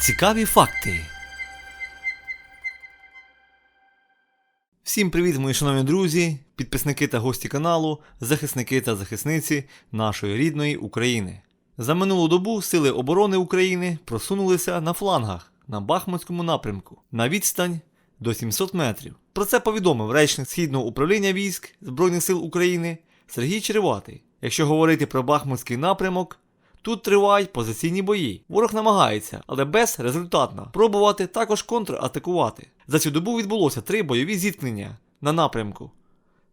Цікаві факти. Всім привіт, мої шановні друзі, підписники та гості каналу, захисники та захисниці нашої рідної України. За минулу добу сили оборони України просунулися на флангах на Бахмутському напрямку на відстань до 700 метрів. Про це повідомив речник Східного управління військ Збройних сил України Сергій Череватий. Якщо говорити про Бахмутський напрямок, Тут тривають позиційні бої. Ворог намагається, але безрезультатно, пробувати також контратакувати. За цю добу відбулося три бойові зіткнення на напрямку.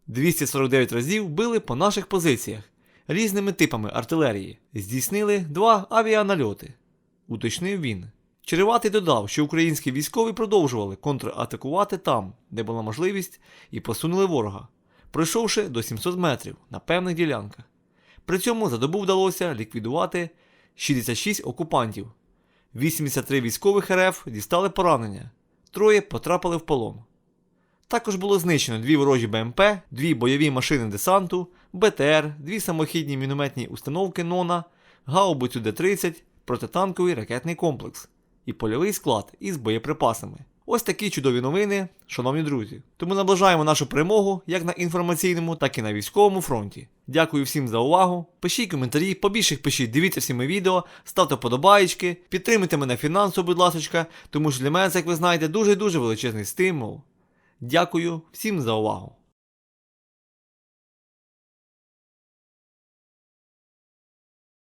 249 разів били по наших позиціях різними типами артилерії. Здійснили два авіанальоти. Уточнив він. Череватий додав, що українські військові продовжували контратакувати там, де була можливість, і посунули ворога, пройшовши до 700 метрів на певних ділянках. При цьому за добу вдалося ліквідувати 66 окупантів. 83 військових РФ дістали поранення, троє потрапили в полон. Також було знищено дві ворожі БМП, дві бойові машини десанту, БТР, дві самохідні мінометні установки НОНА, гаубицю Д-30, протитанковий ракетний комплекс і польовий склад із боєприпасами. Ось такі чудові новини, шановні друзі. Тому наближаємо нашу перемогу як на інформаційному, так і на військовому фронті. Дякую всім за увагу. Пишіть коментарі, побільше їх пишіть, дивіться всі мої відео, ставте вподобаєчки, підтримуйте мене фінансово, будь ласка, тому що для мене, як ви знаєте, дуже дуже величезний стимул. Дякую всім за увагу.